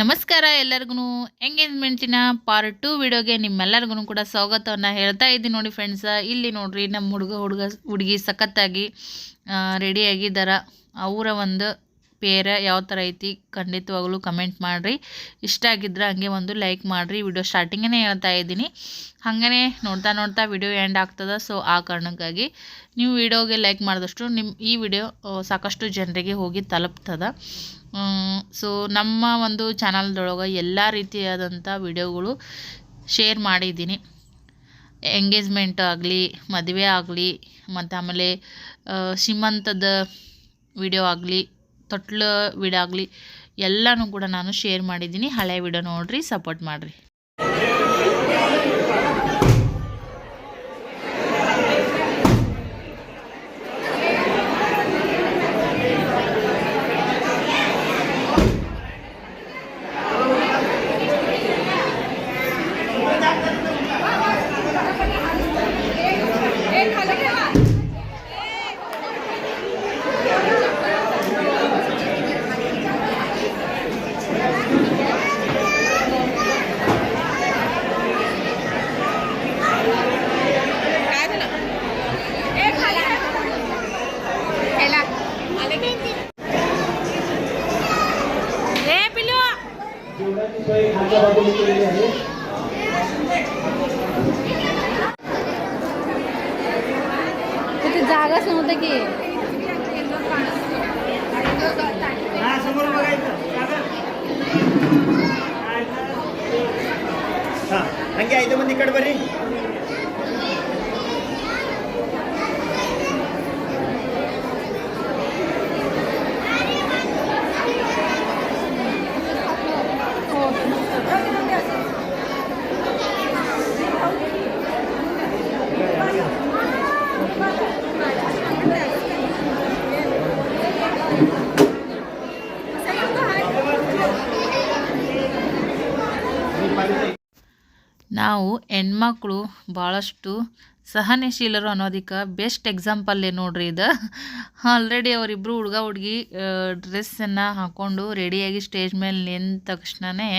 ನಮಸ್ಕಾರ ಎಲ್ಲರಿಗೂ ಎಂಗೇಜ್ಮೆಂಟಿನ part two ವಿಡಿಯೋಗೆ ನಿಮ್ಮೆಲ್ಲರಿಗೂ ಕೂಡ ಸ್ವಾಗತವನ್ನು ಹೇಳ್ತಾ ಇದ್ದೀನಿ ನೋಡಿ ಫ್ರೆಂಡ್ಸ ಇಲ್ಲಿ ನೋಡಿರಿ ನಮ್ಮ ಹುಡುಗ ಹುಡುಗ ಹುಡುಗಿ ಸಖತ್ತಾಗಿ ರೆಡಿ ಆಗಿದ್ದಾರ. ಅವರ ಒಂದು ಪೇರ ಯಾವ ಥರ ಐತಿ ಖಂಡಿತವಾಗಲೂ ಕಮೆಂಟ್ ಮಾಡಿರಿ. ಇಷ್ಟ ಆಗಿದ್ರೆ ಹಂಗೆ ಒಂದು ಲೈಕ್ ಮಾಡಿರಿ. ವಿಡಿಯೋ ಸ್ಟಾರ್ಟಿಂಗೇ ಹೇಳ್ತಾ ಇದ್ದೀನಿ. ಹಾಗೇ ನೋಡ್ತಾ ನೋಡ್ತಾ ವಿಡಿಯೋ ಎಂಡ್ ಆಗ್ತದೆ. ಸೊ ಆ ಕಾರಣಕ್ಕಾಗಿ ನೀವು ವಿಡಿಯೋಗೆ ಲೈಕ್ ಮಾಡಿದಷ್ಟು ನಿಮ್ಮ ಈ ವಿಡಿಯೋ ಸಾಕಷ್ಟು ಜನರಿಗೆ ಹೋಗಿ ತಲುಪ್ತದೆ. ಸೊ ನಮ್ಮ ಒಂದು ಚಾನಲ್ದೊಳಗೆ ಎಲ್ಲ ರೀತಿಯಾದಂಥ ವಿಡಿಯೋಗಳು ಶೇರ್ ಮಾಡಿದ್ದೀನಿ. ಎಂಗೇಜ್ಮೆಂಟ್ ಆಗಲಿ, ಮದುವೆ ಆಗಲಿ, ಮತ್ತು ಆಮೇಲೆ ಶ್ರೀಮಂತದ ವಿಡಿಯೋ ಆಗಲಿ, ತೊಟ್ಲು ಆಗಲಿ, ಎಲ್ಲನೂ ಕೂಡ ನಾನು ಶೇರ್ ಮಾಡಿದ್ದೀನಿ. ಹಳೆ ವಿಡಿಯೋ ನೋಡಿರಿ ಸಪೋರ್ಟ್ ಮಾಡಿರಿ. ಹಂಗೆ ಐದು ಮಂದಿ ಕಡೆ ಬರ್ರಿ ನಾವು ಹೆಣ್ಮಕ್ಳು ಭಾಳಷ್ಟು ಸಹನಶೀಲರು ಅನ್ನೋದಕ್ಕೆ ಬೆಸ್ಟ್ ಎಕ್ಸಾಂಪಲ್ಲೇ ನೋಡ್ರಿ ಇದು. ಆಲ್ರೆಡಿ ಅವರಿಬ್ಬರು ಹುಡುಗ ಹುಡುಗಿ ಡ್ರೆಸ್ಸನ್ನು ಹಾಕ್ಕೊಂಡು ರೆಡಿಯಾಗಿ ಸ್ಟೇಜ್ ಮೇಲೆ ನಿಂತ ತಕ್ಷಣವೇ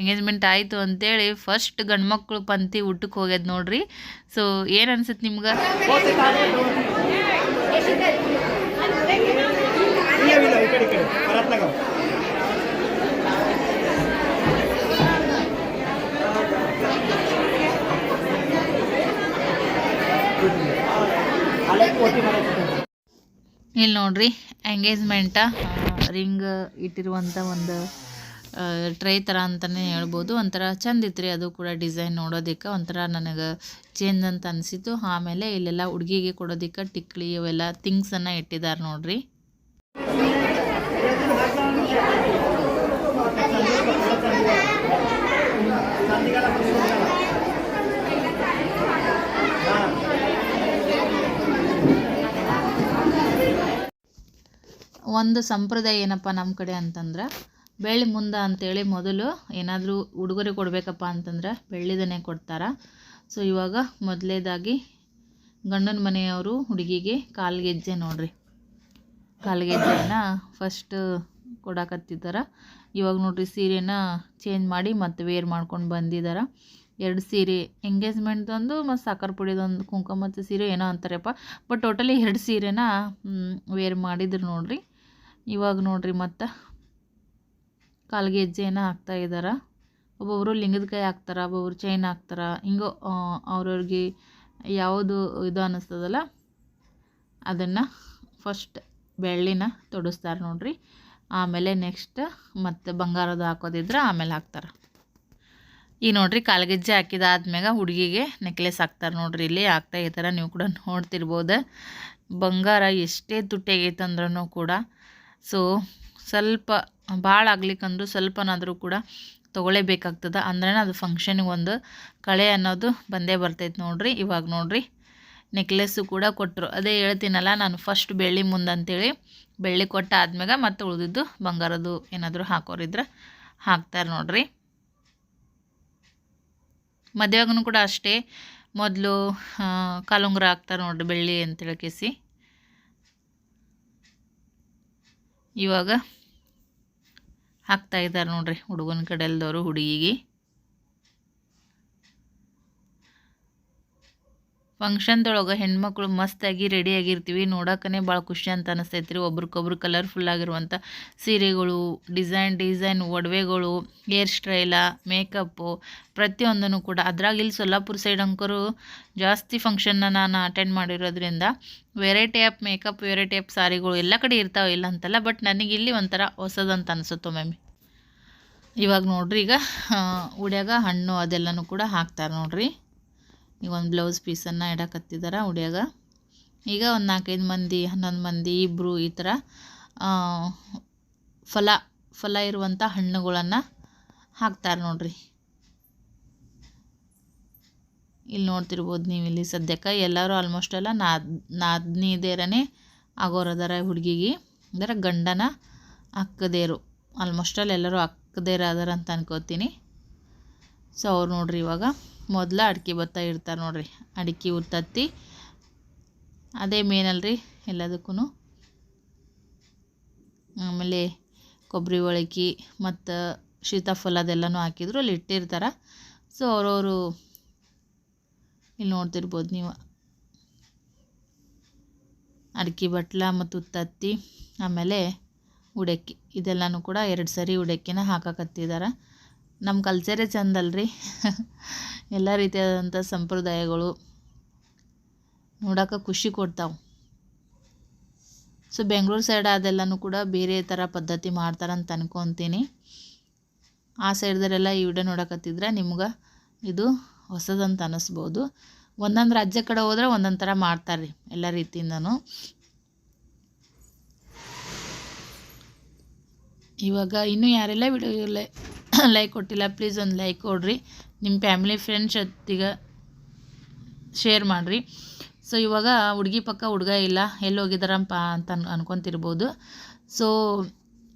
ಎಂಗೇಜ್ಮೆಂಟ್ ಆಯಿತು ಅಂತೇಳಿ ಫಸ್ಟ್ ಗಂಡ್ಮಕ್ಳು ಪಂತಿ ಊಟಕ್ಕೆ ಹೋಗ್ಯದ ನೋಡ್ರಿ. ಸೊ ಏನು ಅನ್ಸುತ್ತೆ ನಿಮ್ಗೆ? ಇಲ್ಲಿ ನೋಡ್ರಿ ಎಂಗೇಜ್ಮೆಂಟ ರಿಂಗ್ ಇಟ್ಟಿರುವಂಥ ಒಂದು ಟ್ರೈ ಥರ ಅಂತಲೇ ಹೇಳ್ಬೋದು. ಒಂಥರ ಚಂದ ಇತ್ತು ಅದು ಕೂಡ ಡಿಸೈನ್ ನೋಡೋದಕ್ಕೆ. ಒಂಥರ ನನಗೆ ಚೇಂಜ್ ಅಂತ ಅನಿಸಿತು ಆಮೇಲೆ ಇಲ್ಲೆಲ್ಲ ಹುಡುಗಿಗೆ ಕೊಡೋದಕ್ಕೆ ಟಿಕ್ಲಿ ಇವೆಲ್ಲ ಥಿಂಗ್ಸನ್ನು ಇಟ್ಟಿದ್ದಾರೆ ನೋಡ್ರಿ. ಒಂದು ಸಂಪ್ರದಾಯ ಏನಪ್ಪ ನಮ್ಮ ಕಡೆ ಅಂತಂದ್ರೆ, ಬೆಳ್ಳಿ ಮುಂದೆ ಅಂತೇಳಿ ಮೊದಲು ಏನಾದರೂ ಉಡುಗೊರೆ ಕೊಡಬೇಕಪ್ಪ ಅಂತಂದ್ರೆ ಬೆಳ್ಳಿದನೇ ಕೊಡ್ತಾರೆ. ಸೊ ಇವಾಗ ಮೊದಲೇದಾಗಿ ಗಂಡನ ಮನೆಯವರು ಹುಡುಗಿಗೆ ಕಾಲ್ಗೆಜ್ಜೆ ನೋಡ್ರಿ. ಕಾಲ್ಗೆಜ್ಜೆನ ಫಸ್ಟ್ ಕೊಡಕತ್ತಿದ್ದಾರೆ. ಇವಾಗ ನೋಡ್ರಿ ಸೀರೆನ ಚೇಂಜ್ ಮಾಡಿ ಮತ್ತೆ ವೇರ್ ಮಾಡ್ಕೊಂಡು ಬಂದಿದ್ದಾರೆ ಎರಡು ಸೀರೆ ಎಂಗೇಜ್ಮೆಂಟ್ದೊಂದು ಮತ್ತು ಸಾಕರ್ ಪುಡಿದೊಂದು ಕುಂಕುಮ ಮತ್ತು ಸೀರೆ ಏನೋ ಅಂತಾರಪ್ಪ. ಬಟ್ ಟೋಟಲಿ ಎರಡು ಸೀರೆನ ವೇರ್ ಮಾಡಿದ್ರು ನೋಡ್ರಿ. ಇವಾಗ ನೋಡ್ರಿ ಮತ್ತು ಕಾಲ್ಗೆ ಹೆಜ್ಜೆನ ಹಾಕ್ತಾ ಇದ್ದಾರೆ ಒಬ್ಬೊಬ್ಬರು ಕೈ ಹಾಕ್ತಾರೆ, ಒಬ್ಬೊಬ್ರು ಚೈನ್ ಹಾಕ್ತಾರೆ. ಹಿಂಗೋ ಅವ್ರವ್ರಿಗೆ ಯಾವುದು ಇದು ಅನ್ನಿಸ್ತದಲ್ಲ ಅದನ್ನು ಫಸ್ಟ್ ಬೆಳ್ಳಿನ ತೊಡಸ್ತಾರೆ ನೋಡ್ರಿ. ಆಮೇಲೆ ನೆಕ್ಸ್ಟ್ ಮತ್ತು ಬಂಗಾರದ ಹಾಕೋದಿದ್ರೆ ಆಮೇಲೆ ಹಾಕ್ತಾರೆ. ಈ ನೋಡ್ರಿ ಕಾಲ್ಗೆಜ್ಜೆ ಹಾಕಿದಾದ್ಮ್ಯಾಗ ಹುಡುಗಿಗೆ ನೆಕ್ಲೆಸ್ ಹಾಕ್ತಾರೆ ನೋಡ್ರಿ. ಇಲ್ಲಿ ಹಾಕ್ತಾ ಇದ್ದಾರೆ ನೀವು ಕೂಡ ನೋಡ್ತಿರ್ಬೋದು. ಬಂಗಾರ ಎಷ್ಟೇ ತುಟ್ಟಿಯಾಗೈತೆ ಅಂದ್ರೂ ಕೂಡ ಸೊ ಸ್ವಲ್ಪ ಭಾಳ ಆಗ್ಲಿಕ್ಕಂದ್ರೂ ಸ್ವಲ್ಪನಾದರೂ ಕೂಡ ತೊಗೊಳ್ಳೇಬೇಕಾಗ್ತದೆ. ಅಂದ್ರೆ ಅದು ಫಂಕ್ಷನ್ಗೆ ಒಂದು ಕಳೆ ಅನ್ನೋದು ಬಂದೇ ಬರ್ತೈತೆ ನೋಡ್ರಿ, ಇವಾಗ ನೋಡ್ರಿ. ನೆಕ್ಲೆಸ್ಸು ಕೂಡ ಕೊಟ್ಟರು ಅದೇ ಹೇಳ್ತೀನಲ್ಲ, ನಾನು ಫಸ್ಟ್ ಬೆಳ್ಳಿ ಮುಂದೆ ಅಂತೇಳಿ ಬೆಳ್ಳಿ ಕೊಟ್ಟ ಆದ್ಮ್ಯಾಗ ಮತ್ತೆ ಉಳಿದಿದ್ದು ಬಂಗಾರದ್ದು ಏನಾದರೂ ಹಾಕೋರಿದ್ರೆ ಹಾಕ್ತಾರೆ ನೋಡ್ರಿ. ಮದುವೆಗೂ ಕೂಡ ಅಷ್ಟೇ. ಮೊದಲು ಕಾಲುಂಗುರ ಹಾಕ್ತಾರೆ ನೋಡ್ರಿ ಬೆಳ್ಳಿ ಅಂತೇಳಿ ಕೇಸಿ. ಇವಾಗ ಹಾಕ್ತಾ ಇದ್ದಾರೆ ನೋಡ್ರಿ ಹುಡುಗನ ಕಡೆಯಲ್ದವರು ಹುಡುಗಿಗೆ. ಫಂಕ್ಷನ್ದೊಳಗೆ ಹೆಣ್ಮಕ್ಳು ಮಸ್ತಾಗಿ ರೆಡಿ ಆಗಿರ್ತೀವಿ. ನೋಡೋಕನೇ ಭಾಳ ಖುಷಿ ಅಂತ ಅನಿಸ್ತೈತೆ ರೀ ಒಬ್ರಿಗೊಬ್ರು ಕಲರ್ಫುಲ್ ಆಗಿರುವಂಥ ಸೀರೆಗಳು ಡಿಸೈನ್ ಡಿಸೈನ್ ಒಡವೆಗಳು ಹೇರ್ ಸ್ಟೈಲ ಮೇಕಪ್ಪು ಪ್ರತಿಯೊಂದನ್ನು ಕೂಡ. ಅದ್ರಾಗ ಇಲ್ಲಿ ಸೊಲ್ಲಾಪುರ ಸೈಡ್ ಅಂಕರು ಜಾಸ್ತಿ ಫಂಕ್ಷನ್ನ ನಾನು ಅಟೆಂಡ್ ಮಾಡಿರೋದ್ರಿಂದ variety of makeup variety of ಸಾರಿಗಳು ಎಲ್ಲ ಕಡೆ ಇರ್ತಾವೆ ಇಲ್ಲ ಅಂತಲ್ಲ ಬಟ್ ನನಗೆ ಇಲ್ಲಿ ಒಂಥರ ಹೊಸದಂತ ಅನಿಸುತ್ತೋ ಮ್ಯಾಮ್ ಇವಾಗ ನೋಡ್ರಿ ಈಗ ಉಡ್ಯಾಗ ಹಣ್ಣು ಅದೆಲ್ಲನೂ ಕೂಡ ಹಾಕ್ತಾರೆ ನೋಡ್ರಿ. ಈಗ ಒಂದು ಬ್ಲೌಸ್ ಪೀಸನ್ನು ಇಡಕತ್ತಿದ್ದಾರೆ ಉಡಿಯಾಗ. ಈಗ ಒಂದು ನಾಲ್ಕೈದು ಮಂದಿ, ಹನ್ನೊಂದು ಮಂದಿ ಇಬ್ಬರು ಈ ಥರ ಫಲ ಫಲ ಇರುವಂಥ ಹಣ್ಣುಗಳನ್ನು ಹಾಕ್ತಾರೆ ನೋಡ್ರಿ. ಇಲ್ಲಿ ನೋಡ್ತಿರ್ಬೋದು ನೀವು ಇಲ್ಲಿ ಸದ್ಯಕ್ಕೆ ಎಲ್ಲರೂ ಆಲ್ಮೋಸ್ಟ್ ಎಲ್ಲ ನಾದ್, ನಾದ್ನಿದೇರನೇ ಆಗೋರದಾರ ಹುಡುಗಿಗೆ. ಅಂದರೆ ಗಂಡನ ಅಕ್ಕದೇರು. ಆಲ್ಮೋಸ್ಟ್ ಅಲ್ಲಿ ಎಲ್ಲರೂ ಅಕ್ಕದೇರ ಅಂತ ಅನ್ಕೋತೀನಿ. ಸೊ ಅವ್ರು ನೋಡ್ರಿ ಇವಾಗ. ಮೊದಲ ಅಡಿಕೆ ಭತ್ತ ಇರ್ತಾರೆ ನೋಡಿರಿ. ಅಡಿಕೆ, ಉತ್ತತ್ತಿ, ಅದೇ ಮೇನಲ್ರಿ ಎಲ್ಲದಕ್ಕೂ ಆಮೇಲೆ ಕೊಬ್ಬರಿ ಒಳಕಿ ಮತ್ತು ಸೀತಾಫಲ ಅದೆಲ್ಲನೂ ಹಾಕಿದ್ರು, ಅಲ್ಲಿ ಇಟ್ಟಿರ್ತಾರೆ. ಸೊ ಅವರವರು ಇಲ್ಲಿ ನೋಡ್ತಿರ್ಬೋದು ನೀವು. ಅಡಿಕೆ ಬಟ್ಲ ಮತ್ತು ಉತ್ತತ್ತಿ, ಆಮೇಲೆ ಉಡಕ್ಕಿ. ಇದೆಲ್ಲನೂ ಕೂಡ ಎರಡು ಸರಿ ಉಡಕ್ಕಿನ ಹಾಕಕತ್ತಿದ್ದಾರೆ ನಮ್ಮ ಕಲ್ಚರೇ ಚಂದಲ್ರಿ ಎಲ್ಲ ರೀತಿಯಾದಂಥ ಸಂಪ್ರದಾಯಗಳು ನೋಡೋಕೆ ಖುಷಿ ಕೊಡ್ತಾವೆ. ಸೊ ಬೆಂಗಳೂರು ಸೈಡ್ ಅದೆಲ್ಲನೂ ಕೂಡ ಬೇರೆ ಥರ ಪದ್ಧತಿ ಮಾಡ್ತಾರಂತ ಅನ್ಕೊತೀನಿ. ಆ ಸೈಡ್ದರೆಲ್ಲ ಈ ವಿಡಿಯೋ ನೋಡಕತ್ತಿದ್ರೆ ನಿಮ್ಗೆ ಇದು ಹೊಸದಂತ ಅನ್ನಿಸ್ಬೋದು ಒಂದೊಂದು ರಾಜ್ಯ ಕಡೆ ಹೋದ್ರೆ ಒಂದೊಂದು ಥರ ಮಾಡ್ತಾರೆ ರೀ ಎಲ್ಲ ರೀತಿಯಿಂದನೂ. ಇವಾಗ ಇನ್ನೂ ಯಾರೆಲ್ಲ ವಿಡಿಯೋ ಲೈಕ್ ಕೊಟ್ಟಿಲ್ಲ ಪ್ಲೀಸ್ ಒಂದು ಲೈಕ್ ಕೊಡ್ರಿ. ನಿಮ್ಮ ಫ್ಯಾಮಿಲಿ ಫ್ರೆಂಡ್ಸ್ ಜೊತೆಗೆ ಶೇರ್ ಮಾಡಿರಿ. ಸೊ ಇವಾಗ ಹುಡುಗಿ ಪಕ್ಕ ಹುಡುಗ ಇಲ್ಲ ಎಲ್ಲಿ ಹೋಗಿದಾರಪ್ಪ ಅಂತ ಅನ್, ಅನ್ಕೊತಿರ್ಬೋದು. ಸೊ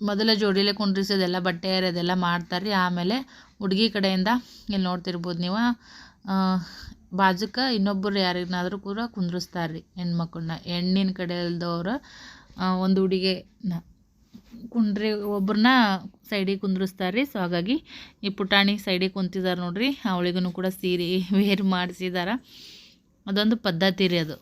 ಮೊದಲೇ ಜೋಡಿಲೆ ಕುಂಡ್ರಿಸೋದೆಲ್ಲ, ಬಟ್ಟೆ ಅದೆಲ್ಲ ಮಾಡ್ತಾರೆ ರೀ ಆಮೇಲೆ ಹುಡುಗಿ ಕಡೆಯಿಂದ ಇಲ್ಲಿ ನೋಡ್ತಿರ್ಬೋದು ನೀವು. ಬಾಜುಕ ಇನ್ನೊಬ್ಬರು ಯಾರಿಗಾದರೂ ಕೂಡ ಕುಂದ್ರಿಸ್ತಾರೆ ರೀ ಹೆಣ್ಮಕ್ಳನ್ನ. ಹೆಣ್ಣಿನ ಕಡೆಯಲ್ದವ್ರು ಒಂದು ಹುಡುಗಿ ಕುಂಡ್ರಿ ಒಬ್ಬರನ್ನ ಸೈಡಿಗೆ ಕುಂದ್ರಿಸ್ತಾರೆ ರೀ ಸೊ ಹಾಗಾಗಿ ಈ ಪುಟಾಣಿ ಸೈಡಿಗೆ ಕುಂತಿದ್ದಾರೆ ನೋಡಿರಿ. ಅವಳಿಗೂ ಕೂಡ ಸೀರೆ ವೇರ್ ಮಾಡಿಸಿದ್ದಾರೆ ಅದೊಂದು ಪದ್ಧತಿ ರೀ ಅದು.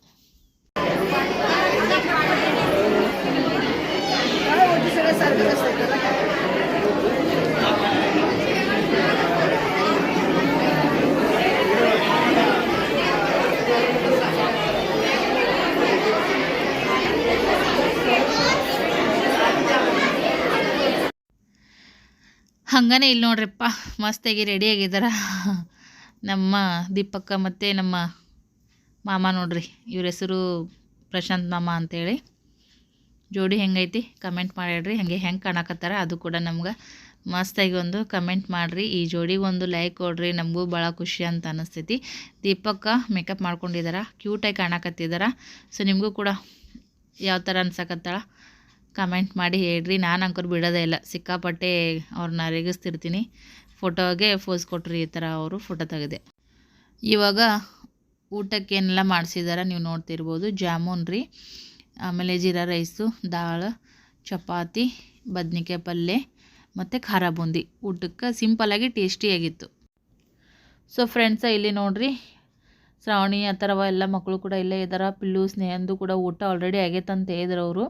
ಹಂಗನೇ ಇಲ್ಲಿ ನೋಡ್ರಿಪ್ಪ ಮಸ್ತಾಗಿ ರೆಡಿಯಾಗಿದ್ದಾರೆ ನಮ್ಮ ದೀಪಕ್ಕ ಮತ್ತು ನಮ್ಮ ಮಾಮ ನೋಡ್ರಿ, ಇವ್ರ ಹೆಸರು ಪ್ರಶಾಂತ್ ಮಾಮ ಅಂತೇಳಿ. ಜೋಡಿ ಹೆಂಗೈತಿ ಕಮೆಂಟ್ ಮಾಡಿಡ್ರಿ ಹಂಗೆ ಹೆಂಗೆ ಕಾಣಕತ್ತಾರ ಅದು ಕೂಡ ನಮ್ಗೆ ಮಸ್ತಾಗಿ ಒಂದು ಕಮೆಂಟ್ ಮಾಡಿರಿ. ಈ ಜೋಡಿಗೆ ಒಂದು ಲೈಕ್ ಕೊಡ್ರಿ, ನಮಗೂ ಭಾಳ ಖುಷಿ ಅಂತ ಅನಿಸ್ತೈತಿ. ದೀಪಕ್ಕ ಮೇಕಪ್ ಮಾಡ್ಕೊಂಡಿದ್ದಾರ ಕ್ಯೂಟಾಗಿ ಕಾಣಕತ್ತಿದಾರ. ಸೊ ನಿಮಗೂ ಕೂಡ ಯಾವ ಥರ ಅನ್ಸಕತ್ತಾಳ? ಕಮೆಂಟ್ ಮಾಡಿ ಹೇಳ್ರಿ. ನಾನು ಅಂಕರ್ ಬಿಡೋದೇ ಇಲ್ಲ. ಸಿಕ್ಕಾಪಟ್ಟೆ ಅವ್ರನ್ನ ರೇಗಿಸ್ತಿರ್ತೀನಿ. ಫೋಟೋಗೆ ಫೋಸ್ ಕೊಟ್ರಿ ಈ ಥರ ಅವರು ಫೋಟೋ ತೆಗೆದೆ. ಇವಾಗ ಊಟಕ್ಕೆ ಏನೆಲ್ಲ ಮಾಡಿಸಿದಾರೆ ನೀವು ನೋಡ್ತಿರ್ಬೋದು. ಜಾಮೂನ್ ರೀ, ಆಮೇಲೆ ಜೀರಾ ರೈಸು, ದಾಳ, ಚಪಾತಿ, ಬದ್ನಿಕಾಯಿ ಪಲ್ಯ ಮತ್ತು ಖಾರ ಬೂಂದಿ. ಊಟಕ್ಕೆ ಸಿಂಪಲ್ಲಾಗಿ ಟೇಸ್ಟಿಯಾಗಿತ್ತು. ಸೊ ಫ್ರೆಂಡ್ಸ ಇಲ್ಲಿ ನೋಡ್ರಿ ಶ್ರಾವಣಿ, ಆ ಥರವ ಎಲ್ಲ ಮಕ್ಕಳು ಕೂಡ ಇಲ್ಲೇ ಇದ್ದಾರೆ ಪಿಲ್ಲು, ಸ್ನೇಹಂದು ಕೂಡ ಊಟ ಆಲ್ರೆಡಿ ಆಗೈತಂತ ಹೇಳಿದ್ರು ಅವರು.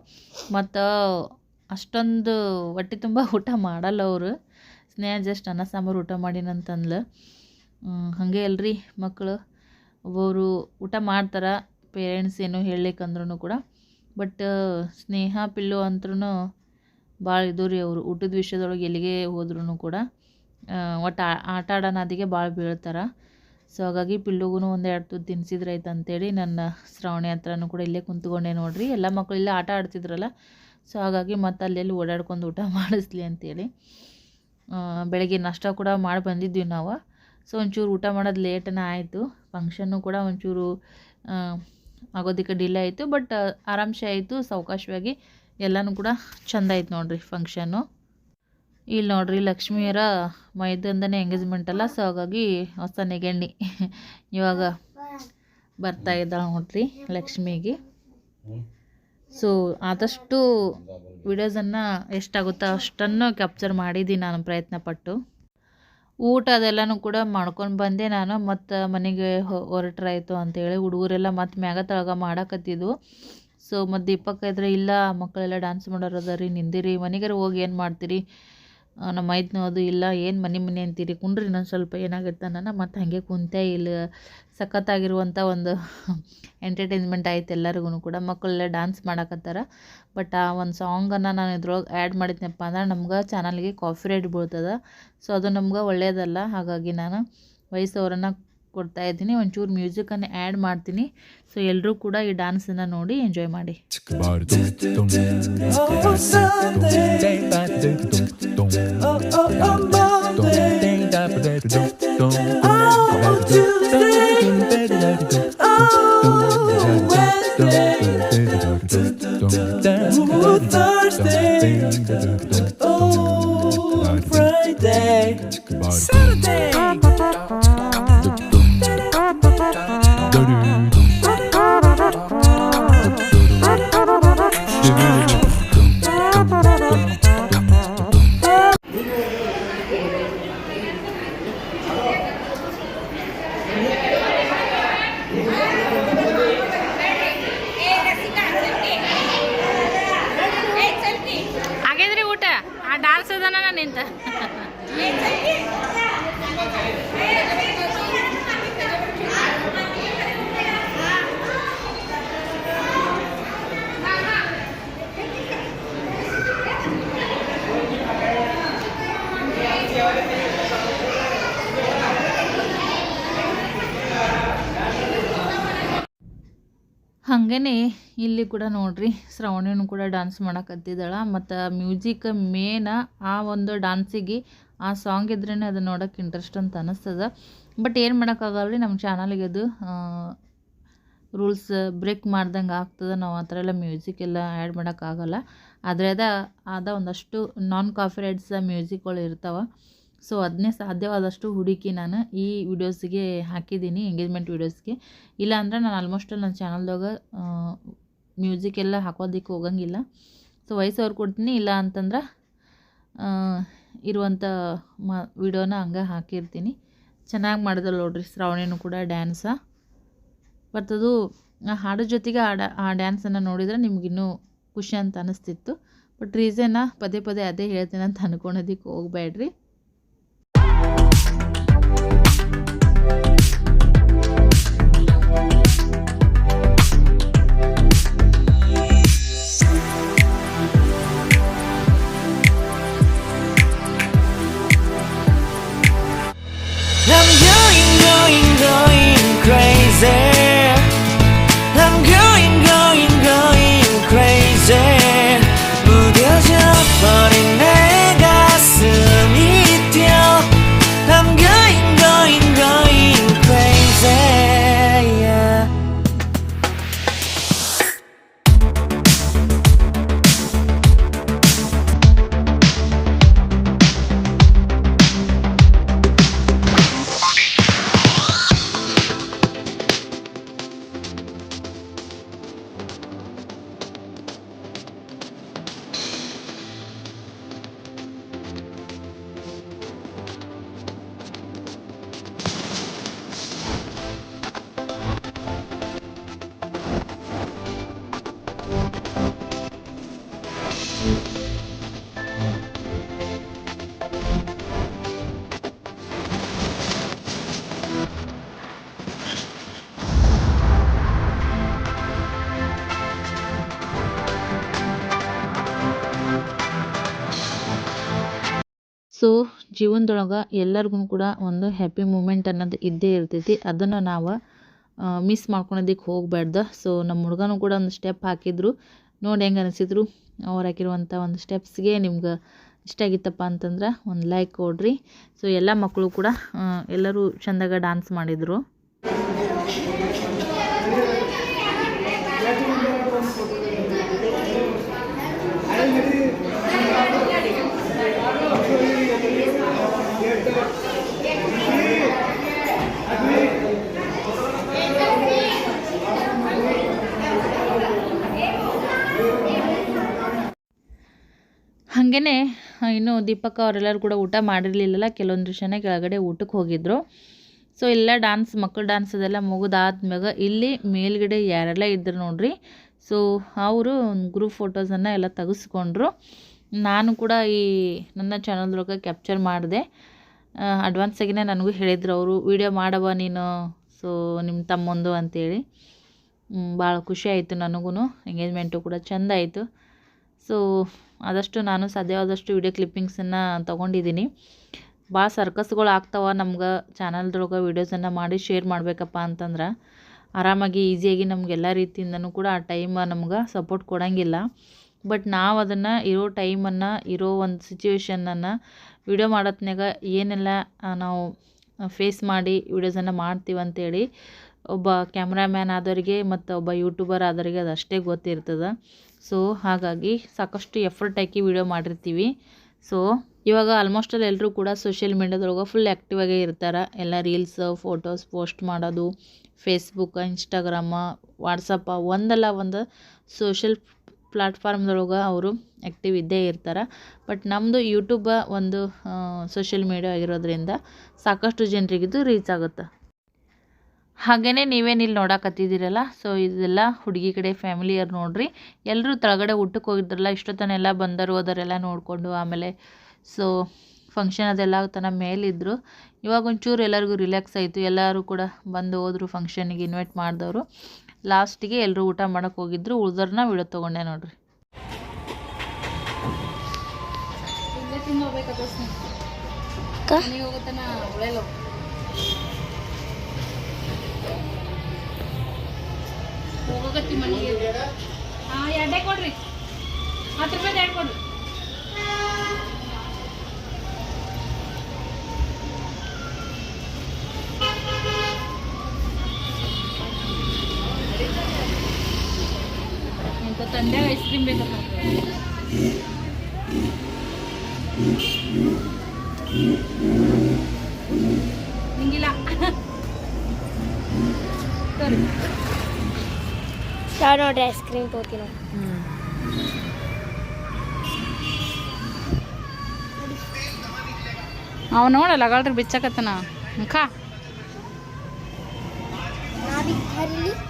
ಮತ್ತು ಅಷ್ಟೊಂದು ಹೊಟ್ಟೆ ತುಂಬ ಊಟ ಮಾಡಲ್ಲ ಅವರು. ಸ್ನೇಹ ಜಸ್ಟ್ ಅನ್ನ, ಸಾಂಬಾರು ಊಟ ಮಾಡಿನಂತಂದ್ಲು ಹಾಗೆ ಅಲ್ರಿ ಮಕ್ಕಳು ಒಬ್ಬೊಬ್ರು ಊಟ ಮಾಡ್ತಾರೆ ಪೇರೆಂಟ್ಸ್ ಏನು ಹೇಳಲಿಕ್ಕಂದ್ರೂ ಕೂಡ. ಬಟ್ ಸ್ನೇಹ, ಪಿಲ್ಲು ಅಂತೂ ಭಾಳ ಇದು ರೀ ಅವರು. ಊಟದ ವಿಷಯದೊಳಗೆ ಎಲ್ಲಿಗೆ ಹೋದ್ರೂ ಕೂಡ ಒಟ್ಟು ಆಟ ಆಡೋಣದಿಗೆ ಭಾಳ ಬೀಳ್ತಾರೆ. ಸೊ ಹಾಗಾಗಿ ಪಿಲ್ಲುಗೂ ಒಂದು ಎರಡು ತುತ್ತು ತಿನ್ನಿಸಿದ್ರಾಯ್ತು ಅಂತೇಳಿ ನನ್ನ ಶ್ರಾವಣಿ ಹತ್ರನೂ ಕೂಡ ಇಲ್ಲೇ ಕುಂತ್ಕೊಂಡೆ ನೋಡ್ರಿ. ಎಲ್ಲ ಮಕ್ಕಳು ಇಲ್ಲೇ ಆಟ ಆಡ್ತಿದ್ರಲ್ಲ. ಸೊ ಹಾಗಾಗಿ ಮತ್ತೆ ಅಲ್ಲೆಲ್ಲಿ ಓಡಾಡ್ಕೊಂಡು ಊಟ ಮಾಡಿಸ್ಲಿ ಅಂತೇಳಿ. ಬೆಳಗ್ಗೆ ನಾಷ್ಟ ಕೂಡ ಮಾಡಿ ಬಂದಿದ್ವಿ ನಾವು. ಸೊ ಒಂಚೂರು ಊಟ ಮಾಡೋದು ಲೇಟನೇ ಆಯಿತು. ಫಂಕ್ಷನ್ನು ಕೂಡ ಒಂಚೂರು ಆಗೋದಕ್ಕೆ ಡಿಲೇ ಆಯಿತು. ಬಟ್ ಆರಾಮ್ಸೆ ಆಯಿತು. ಸಾವಕಾಶವಾಗಿ ಎಲ್ಲನೂ ಕೂಡ ಚಂದ ಆಯ್ತು ನೋಡಿರಿ ಫಂಕ್ಷನ್ನು ಇಲ್ಲಿ ನೋಡ್ರಿ ಲಕ್ಷ್ಮಿಯರ ಮೈದಂದನೇ ಎಂಗೇಜ್ಮೆಂಟ್ ಅಲ್ಲ ಸೊ ಹಾಗಾಗಿ ಹೊಸ ನೆಗಣ್ಣಿ ಇವಾಗ ಬರ್ತಾ ಇದ್ದಾಳೆ ನೋಡ್ರಿ ಲಕ್ಷ್ಮಿಗೆ. ಸೊ ಆದಷ್ಟು ವಿಡಿಯೋಸನ್ನು ಎಷ್ಟಾಗುತ್ತೋ ಅಷ್ಟನ್ನು ಕ್ಯಾಪ್ಚರ್ ಮಾಡಿದ್ದೀನಿ ನಾನು ಪ್ರಯತ್ನ ಪಟ್ಟು ಊಟ ಅದೆಲ್ಲನೂ ಕೂಡ ಮಾಡ್ಕೊಂಡು ಬಂದೆ ನಾನು, ಮತ್ತು ಮನೆಗೆ ಹೊರಟ್ರಾಯ್ತು ಅಂತೇಳಿ ಹುಡುಗರೆಲ್ಲ ಮತ್ತು ಮ್ಯಾಗ ತಳಗ ಮಾಡಕತ್ತಿದ್ವು ಸೊ ಮತ್ತು ದೀಪಕ್ ಇದ್ರೆ ಇಲ್ಲ, ಮಕ್ಕಳೆಲ್ಲ ಡ್ಯಾನ್ಸ್ ಮಾಡೋರು ಅದ ರೀ ನಿಂದಿರಿ, ಮನೆಗಾರ ಹೋಗಿ ಏನು ಮಾಡ್ತೀರಿ? ನಮ್ಮ ಐದು ಅದು ಇಲ್ಲ, ಏನು ಮನೆ ಮನೆ ಅಂತೀರಿ? ಕುಂಡ್ರಿ ಇನ್ನೊಂದು ಸ್ವಲ್ಪ ಏನಾಗುತ್ತೆ ನಾನು ಮತ್ತು ಹಾಗೆ ಕುಂತೆ ಇಲ್ಲ. ಸಖತ್ತಾಗಿರುವಂಥ ಒಂದು ಎಂಟರ್ಟೈನ್ಮೆಂಟ್ ಆಯ್ತು ಎಲ್ಲರಿಗೂ ಕೂಡ. ಮಕ್ಕಳೆಲ್ಲ ಡ್ಯಾನ್ಸ್ ಮಾಡಕತ್ತಾರ. ಬಟ್ ಆ ಒಂದು ಸಾಂಗನ್ನು ನಾನು ಇದ್ರೊಳಗೆ ಆ್ಯಡ್ ಮಾಡಿದ್ನಪ್ಪ ಅಂದ್ರೆ ನಮ್ಗೆ ಚಾನಲ್ಗೆ ಕಾಫಿ ರೇಟ್ ಬೀಳ್ತದೆ. ಸೊ ಅದು ನಮ್ಗೆ ಒಳ್ಳೆಯದಲ್ಲ ಹಾಗಾಗಿ ನಾನು ವಯಸ್ಸವರನ್ನು ಕೊಡ್ತಾ ಇದ್ದೀನಿ. ಒಂಚೂರು ಮ್ಯೂಸಿಕನ್ನು ಆ್ಯಡ್ ಮಾಡ್ತೀನಿ. ಸೊ ಎಲ್ಲರೂ ಕೂಡ ಈ ಡ್ಯಾನ್ಸನ್ನು ನೋಡಿ ಎಂಜಾಯ್ ಮಾಡಿ. ಡ್ಯಾನ್ಸ್ ಅದನ ಹಾಗೇ ಇಲ್ಲಿ ಕೂಡ ನೋಡ್ರಿ, ಶ್ರವಣಿನೂ ಕೂಡ ಡ್ಯಾನ್ಸ್ ಮಾಡಕತ್ತಿದ್ದಾಳೆ ಮತ್ತು ಮ್ಯೂಸಿಕ್ ಮೇನ ಆ ಒಂದು ಡ್ಯಾನ್ಸಿಗೆ ಆ ಸಾಂಗ್ ಇದ್ರೇ ಅದು ನೋಡೋಕೆ ಇಂಟ್ರೆಸ್ಟ್ ಅಂತ ಅನ್ನಿಸ್ತದ ಬಟ್ ಏನು ಮಾಡೋಕ್ಕಾಗಲ್ಲ ರೀ ನಮ್ಮ ಚಾನಲ್ಗೆ ಅದು ರೂಲ್ಸ್ ಬ್ರೇಕ್ ಮಾಡ್ದಂಗೆ ಆಗ್ತದೆ, ನಾವು ಆ ಥರ ಎಲ್ಲ ಮ್ಯೂಸಿಕ್ ಎಲ್ಲ ಆ್ಯಡ್ ಮಾಡೋಕ್ಕಾಗಲ್ಲ ಆದರೆ ಅದ, ಆದ ಒಂದಷ್ಟು ನಾನ್ ಕಾಫಿರೈಟ್ಸ್ ಮ್ಯೂಸಿಕ್ಗಳು ಇರ್ತಾವೆ. ಸೊ ಅದನ್ನೇ ಸಾಧ್ಯವಾದಷ್ಟು ಹುಡುಕಿ ನಾನು ಈ ವಿಡಿಯೋಸ್ಗೆ ಹಾಕಿದ್ದೀನಿ ಎಂಗೇಜ್ಮೆಂಟ್ ವೀಡಿಯೋಸ್ಗೆ. ಇಲ್ಲ ಅಂದ್ರೆ ನಾನು ಆಲ್ಮೋಸ್ಟ್ ನನ್ನ ಚಾನಲ್ದಾಗ ಮ್ಯೂಸಿಕ್ ಎಲ್ಲ ಹಾಕೋದಕ್ಕೆ ಹೋಗಂಗಿಲ್ಲ. ಸೊ ವಯಸ್ಸವ್ರು ಕೊಡ್ತೀನಿ, ಇಲ್ಲ ಅಂತಂದ್ರೆ ಇರುವಂಥ ಮ, ವಿಡಿಯೋನ ಹಂಗೆ ಹಾಕಿರ್ತೀನಿ. ಚೆನ್ನಾಗಿ ಮಾಡಿದಳು ನೋಡ್ರಿ ಶ್ರಾವಣಿನೂ ಕೂಡ ಡ್ಯಾನ್ಸ ಬಟ್ ಅದು, ಆ ಹಾಡೋ ಜೊತೆಗೆ ಆ ಡ್ಯಾ ಆ ಡ್ಯಾನ್ಸನ್ನು ನೋಡಿದರೆ ನಿಮಗಿನ್ನೂ ಖುಷಿ ಅಂತ ಅನ್ನಿಸ್ತಿತ್ತು ಬಟ್ ರೀಸನ್ನ ಪದೇ ಪದೇ ಅದೇ ಹೇಳ್ತೀನಿ ಅಂತ ಅನ್ಕೊಳೋದಕ್ಕೆ ಹೋಗಬೇಡ್ರಿ. ಸೊ, ಜೀವನದೊಳಗೆ ಎಲ್ಲರಿಗೂ ಕೂಡ ಒಂದು ಹ್ಯಾಪಿ ಮೂಮೆಂಟ್ ಅನ್ನೋದು ಇದ್ದೇ ಇರ್ತೈತಿ. ಅದನ್ನು ನಾವು ಮಿಸ್ ಮಾಡ್ಕೊಳೋದಕ್ಕೆ ಹೋಗ್ಬಾರ್ದು ಸೊ ನಮ್ಮ ಹುಡುಗನೂ ಕೂಡ ಒಂದು ಸ್ಟೆಪ್ ಹಾಕಿದ್ರು. ನೋಡಿ ಹೆಂಗೆ ಅನಿಸಿದ್ರು, ಅವ್ರು ಹಾಕಿರುವಂಥ ಒಂದು ಸ್ಟೆಪ್ಸ್ಗೆ ನಿಮ್ಗೆ ಇಷ್ಟ ಆಗಿತ್ತಪ್ಪ ಅಂತಂದ್ರೆ ಒಂದು ಲೈಕ್ ಕೊಡ್ರಿ. ಸೊ ಎಲ್ಲ ಮಕ್ಕಳು ಕೂಡ ಎಲ್ಲರೂ ಚೆಂದಾಗ ಡ್ಯಾನ್ಸ್ ಮಾಡಿದರು. ಹಾಗೇ ಇನ್ನು ದೀಪಕ್ ಅವರೆಲ್ಲರೂ ಕೂಡ ಊಟ ಮಾಡಿರಲಿಲ್ಲಲ್ಲ, ಕೆಲವೊಂದು ಜನ ಕೆಳಗಡೆ ಊಟಕ್ಕೆ ಹೋಗಿದ್ದರು ಸೊ ಎಲ್ಲ ಡಾನ್ಸ್ ಮಕ್ಕಳು ಡಾನ್ಸ್ ಅದೆಲ್ಲ ಮುಗಿದಾದ್ಮ್ಯಾಗ ಇಲ್ಲಿ ಮೇಲ್ಗಡೆ ಯಾರೆಲ್ಲ ಇದ್ರು ನೋಡ್ರಿ. ಸೊ ಅವರು ಗ್ರೂಪ್ ಫೋಟೋಸನ್ನು ಎಲ್ಲ ತೆಗೆಸ್ಕೊಂಡ್ರು. ನಾನು ಕೂಡ ಈ ನನ್ನ ಚಾನಲ್ದೊಳಗೆ ಕ್ಯಾಪ್ಚರ್ ಮಾಡಿದೆ. ಅಡ್ವಾನ್ಸಾಗಿನೇ ನನಗೂ ಹೇಳಿದ್ರು ಅವರು, ವಿಡಿಯೋ ಮಾಡವ ನೀನು ಸೊ ನಿಮ್ಮ ತಮ್ಮಂದು ಅಂತೇಳಿ. ಭಾಳ ಖುಷಿ ಆಯಿತು ನನಗೂ ಎಂಗೇಜ್ಮೆಂಟು ಕೂಡ ಚೆಂದ ಆಯಿತು. ಸೊ ಆದಷ್ಟು ನಾನು ಸಾಧ್ಯವಾದಷ್ಟು ವಿಡಿಯೋ ಕ್ಲಿಪ್ಪಿಂಗ್ಸನ್ನು ತೊಗೊಂಡಿದ್ದೀನಿ ಭಾಳ ಸರ್ಕಸ್ಗಳು ಆಗ್ತಾವ, ನಮ್ಗೆ ಚಾನಲ್ದೊಳಗೆ ವೀಡಿಯೋಸನ್ನು ಮಾಡಿ ಶೇರ್ ಮಾಡಬೇಕಪ್ಪ ಅಂತಂದ್ರೆ ಆರಾಮಾಗಿ ಈಸಿಯಾಗಿ ನಮಗೆಲ್ಲ ರೀತಿಯಿಂದನೂ ಕೂಡ ಆ ಟೈಮ್ ನಮ್ಗೆ ಸಪೋರ್ಟ್ ಕೊಡೋಂಗಿಲ್ಲ. ಬಟ್ ನಾವು ಅದನ್ನು ಇರೋ ಟೈಮನ್ನು ಇರೋ ಒಂದು ಸಿಚುವೇಶನನ್ನು ವಿಡಿಯೋ ಮಾಡೋತ್ನಾಗ ಏನೆಲ್ಲ ನಾವು ಫೇಸ್ ಮಾಡಿ ವೀಡಿಯೋಸನ್ನು ಮಾಡ್ತೀವಿ ಅಂತೇಳಿ ಒಬ್ಬ ಕ್ಯಾಮ್ರಾಮ್ಯಾನ್ ಆದವರಿಗೆ ಮತ್ತು ಒಬ್ಬ ಯೂಟ್ಯೂಬರ್ ಆದವರಿಗೆ ಅದು ಅಷ್ಟೇ ಗೊತ್ತಿರ್ತದೆ. ಸೊ ಹಾಗಾಗಿ ಸಾಕಷ್ಟು ಎಫರ್ಟ್ ಹಾಕಿ ವಿಡಿಯೋ ಮಾಡಿರ್ತೀವಿ. ಸೊ ಇವಾಗ ಆಲ್ಮೋಸ್ಟ್ ಅಲ್ಲಿ ಎಲ್ಲರೂ ಕೂಡ ಸೋಷಿಯಲ್ ಮೀಡಿಯಾದೊಳಗೆ ಫುಲ್ ಆ್ಯಕ್ಟಿವ್ ಆಗೇ ಇರ್ತಾರೆ. ಎಲ್ಲ ರೀಲ್ಸ್ ಫೋಟೋಸ್ ಪೋಸ್ಟ್ ಮಾಡೋದು ಫೇಸ್ಬುಕ್ ಇನ್ಸ್ಟಾಗ್ರಾಮ ವಾಟ್ಸಪ್ಪ ಒಂದಲ್ಲ ಒಂದು ಸೋಷಿಯಲ್ ಪ್ಲಾಟ್ಫಾರ್ಮ್ದೊಳಗೆ ಅವರು ಆ್ಯಕ್ಟಿವ್ ಇದ್ದೇ ಇರ್ತಾರೆ. ಬಟ್ ನಮ್ಮದು ಯೂಟ್ಯೂಬ ಒಂದು ಸೋಷಿಯಲ್ ಮೀಡಿಯಾ ಆಗಿರೋದ್ರಿಂದ ಸಾಕಷ್ಟು ಜನರಿಗಿದು ರೀಚ್ ಆಗುತ್ತೆ. ಹಾಗೆಯೇ ನೀವೇನು ಇಲ್ಲಿ ನೋಡಾಕತ್ತಿದ್ದೀರಲ್ಲ ಸೊ ಇದೆಲ್ಲ ಹುಡುಗಿ ಕಡೆ ಫ್ಯಾಮಿಲಿಯರು ನೋಡ್ರಿ. ಎಲ್ಲರೂ ತಳಗಡೆ ಊಟಕ್ಕೆ ಹೋಗಿದ್ರಲ್ಲ ಇಷ್ಟೊತ್ತನ ಎಲ್ಲ ಬಂದರು ಅದರೆಲ್ಲ ನೋಡಿಕೊಂಡು ಆಮೇಲೆ ಸೊ ಫಂಕ್ಷನ್ ಅದೆಲ್ಲ ತನ ಮೇಲಿದ್ದರು ಇವಾಗ ಒಂಚೂರು ಎಲ್ಲರಿಗೂ ರಿಲ್ಯಾಕ್ಸ್ ಆಯಿತು ಎಲ್ಲರೂ ಕೂಡ ಬಂದು ಹೋದರು ಫಂಕ್ಷನಿಗೆ ಇನ್ವೈಟ್ ಮಾಡಿದವರು. ಲಾಸ್ಟಿಗೆ ಎಲ್ಲರೂ ಊಟ ಮಾಡೋಕೆ ಹೋಗಿದ್ರು ಉಳ್ದೋರ್ನ ವಿಡಿಯೋ ತೊಗೊಂಡೆ ನೋಡ್ರಿ. ಹೋಗ್ಬೇಕಾದ ಮನೆಗೆ. ಹಾಂ ಎರಡೇ ಕೊಡ್ರಿ. ಹತ್ತು ರೂಪಾಯಿ ಎರಡು ಕೊಡ್ರಿ. ತಂದೆ ಐಸ್ ಕ್ರೀಮ್ ಬೇಕಪ್ಪ ನಾವು ನೋಡ್ರಿ ಐಸ್ ಕ್ರೀಮ್ ತೋತಿನ ಅವ ನೋಡಲ್ಲ ಅಗಳ್ರಿ ಬಿಚ್ಚಕತ್ತನ. ಮುಖ.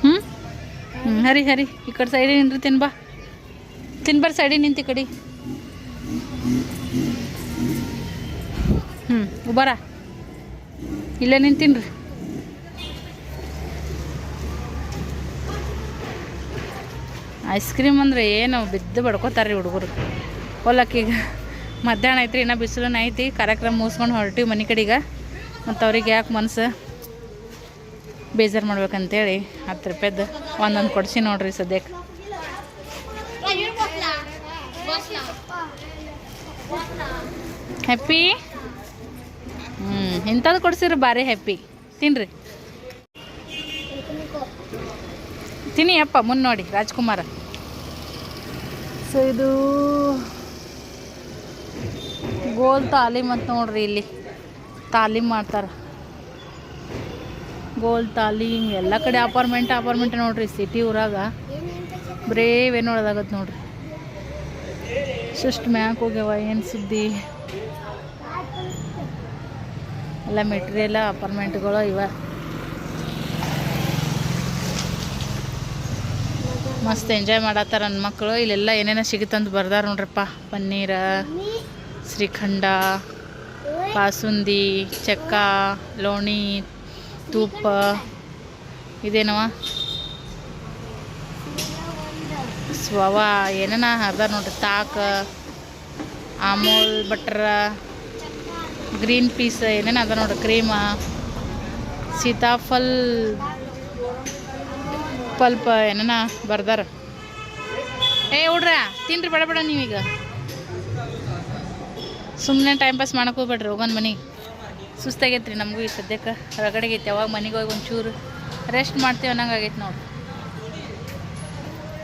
ಹ್ಞೂ ಹ್ಞೂ ಹರಿ ಹರಿ. ಈ ಕಡೆ ಸೈಡಿ ನಿಂದ್ರಿ ತಿನ್ಬಾ. ತಿನ್ಬಾರ ಸೈಡಿ ನಿಂತು ಕಡೆ. ಹ್ಞೂ ಉಬಾರ. ಇಲ್ಲೇ ನಿಂತೀನ್ರಿ ಐಸ್ ಕ್ರೀಮ್ ಅಂದ್ರೆ ಏನು ಬಿದ್ದು ಬಡ್ಕೋತಾರೆ ರೀ ಹುಡುಗರು ಹೊಲಕ್ಕೀಗ ಮಧ್ಯಾಹ್ನ ಐತ್ರಿ, ಇನ್ನೂ ಬಿಸಿಲು ಐತಿ. ಕಾರ್ಯಕ್ರಮ ಮುಗಿಸ್ಕೊಂಡು ಹೊರಟಿವಿ ಮನೆ ಕಡೆಗೆ. ಮತ್ತು ಅವ್ರಿಗೆ ಯಾಕೆ ಮನಸ್ಸು ಬೇಜಾರು ಮಾಡ್ಬೇಕಂತೇಳಿ ಹತ್ತು ರೂಪಾಯ್ದು ಒಂದೊಂದು ಕೊಡಿಸಿ ನೋಡ್ರಿ ಸದ್ಯಕ್ಕೆ ಹ್ಯಾಪಿ ಹ್ಞೂ ಇಂಥದ್ದು ಕೊಡ್ಸಿರಿ ಭಾರಿ ಹ್ಯಾಪಿ ತಿನ್ರಿ. ತಿನ್ನಿ ಅಪ್ಪ ಮುನ್ನೋಡಿ ರಾಜ್ಕುಮಾರ. ಸೊ ಇದು ಗೋಲ್ ತಾಲೀಮ್ ಅಂತ ನೋಡ್ರಿ ಇಲ್ಲಿ. ತಾಲೀಮ್ ಮಾಡ್ತಾರೆ. ಗೋಲ್ ತಾಲೀಮ್, ಎಲ್ಲ ಕಡೆ ಅಪಾರ್ಟ್ಮೆಂಟ್ ಅಪಾರ್ಟ್ಮೆಂಟ್ ನೋಡ್ರಿ ಸಿಟಿ ಊರಾಗ. ಬರೇ ನೋಡೋದಾಗತ್ತೆ ನೋಡ್ರಿ. ಸುಷ್ಟು ಮ್ಯಾಕ್ ಹೋಗ್ಯವ, ಏನು ಸುದ್ದಿ? ಎಲ್ಲ ಮೆಟೀರಿಯಲ್ ಅಪಾರ್ಟ್ಮೆಂಟ್ಗಳು ಇವ. ಮಸ್ತ್ ಎಂಜಾಯ್ ಮಾಡತ್ತಾರ ನನ್ನ ಮಕ್ಕಳು ಇಲ್ಲೆಲ್ಲ ಏನೇನೋ ಸಿಗುತ್ತಂತ ಬರ್ದಾರ ನೋಡ್ರಪ್ಪ. ಪನ್ನೀರ, ಶ್ರೀಖಂಡ, ಬಾಸುಂದಿ, ಚಕ್ಕ, ಲೋಣಿ ತುಪ್ಪ ಇದೇನವ? ಸ್ವವ, ಏನೇನ ಅದ ನೋಡ್ರಿ. ತಾಕ, ಆಮೂಲ್, ಬಟ್ರ, ಗ್ರೀನ್ ಪೀಸ್ ಏನೇನು ಅದ ನೋಡ್ರಿ. ಕ್ರೀಮ, ಸೀತಾಫಲ್ ಪಲ್ಪ ಏನನ ಬರ್ದಾರ. ಏ, ಹುಡ್ರ, ತಿನ್ರಿ, ಬೇಡ ಬೇಡ ನೀವೀಗ. ಸುಮ್ಮನೆ ಟೈಮ್ ಪಾಸ್ ಮಾಡಕ್ಕೆ ಹೋಗ್ಬೇಡ್ರಿ, ಹೋಗೋನ್ ಮನೆಗೆ. ಸುಸ್ತಾಗೈತೆ ರೀ ನಮಗೂ ಈ ಸದ್ಯಕ್ಕೆ. ಹೊರಗಡೆಗೆ ಐತೆ ಯಾವಾಗ ಮನೆಗೆ ಹೋಗಿ ಒಂಚೂರು ರೆಸ್ಟ್ ಮಾಡ್ತೀವಿ ಅನ್ನಂಗೆ ಆಗೈತೆ ನೋಡಿ.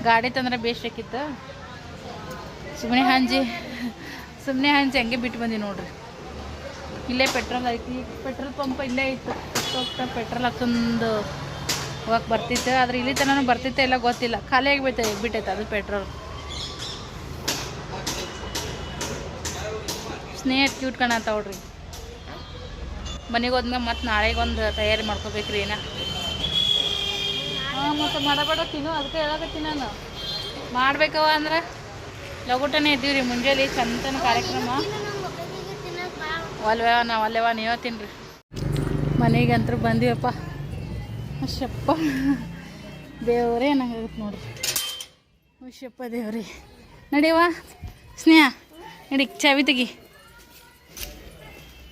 ಗಾಡಿ ತಂದ್ರೆ ಬೇಸ್ಟ್ ಆಕಿತ್ತು ಸುಮ್ಮನೆ ಹಂಜಿ ಸುಮ್ಮನೆ ಹಂಜಿ ಹಂಗೆ ಬಿಟ್ಟು ಬಂದಿ ನೋಡ್ರಿ. ಇಲ್ಲೇ ಪೆಟ್ರೋಲ್ ಐತಿ ಪೆಟ್ರೋಲ್ ಪಂಪ್ ಇಲ್ಲೇ ಇತ್ತು ಪೆಟ್ರೋಲ್ ಹಾಕೊಂದು ಹೋಗಕ್ಕೆ ಬರ್ತಿತ್ತು, ಆದ್ರೆ ಇಲ್ಲಿ ತನ ಬರ್ತಿತ್ತೆ ಇಲ್ಲ ಗೊತ್ತಿಲ್ಲ. ಖಾಲಿ ಬಿಟ್ಟೆ ಬಿಟ್ಟೈತೆ ಅದು ಪೆಟ್ರೋಲ್. ಸ್ನೇಹ ಕ್ಯೂಟ್ ನೋಡ್ರಿ. ಮನೆಗೆ ಹೋದ್ಮೇಲೆ ಮತ್ತೆ ನಾಳೆಗೆ ಒಂದು ತಯಾರಿ ಮಾಡ್ಕೋಬೇಕ್ರಿ ಏನ. ಮತ್ತು ಮಾಡಬೇಡ ತಿನ್ನು, ಅದಕ್ಕೆ ಹೇಳಕತ್ತೀನಿ ನಾನು. ಮಾಡ್ಬೇಕವ ಅಂದ್ರೆ ಲಗುಟನೇ ಇದ್ದೀವಿ ರೀ ಮುಂಜಾನೆ ಚಂದನ ಕಾರ್ಯಕ್ರಮ ಒಲ್ವೇವ ನಾವು ನೀವೇ ತಿನ್ರಿ. ಮನೆಗಂತೂ ಬಂದೀವಪ್ಪ. ಅಶಪ್ಪ. ದೇವರೇ ನಂಗಾಗುತ್ತೆ ನೋಡ್ರಿ. ಅಶಪ್ಪ ದೇವ್ರಿ. ನಡೆಯವ ಸ್ನೇಹ, ನಡಿ, ಚಾವಿ ತೆಗಿ.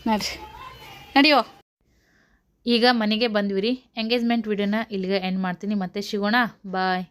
ನಡ್ರಿ. ನಡಿಯೋ. ಈಗ ಮನೆಗೆ ಬಂದ್ವಿ ರೀ ಎಂಗೇಜ್ಮೆಂಟ್ ವಿಡಿಯೋನ ಇಲ್ಲಿಗೆ ಎಂಡ್ ಮಾಡ್ತೀನಿ. ಮತ್ತೆ ಸಿಗೋಣ. ಬಾಯ್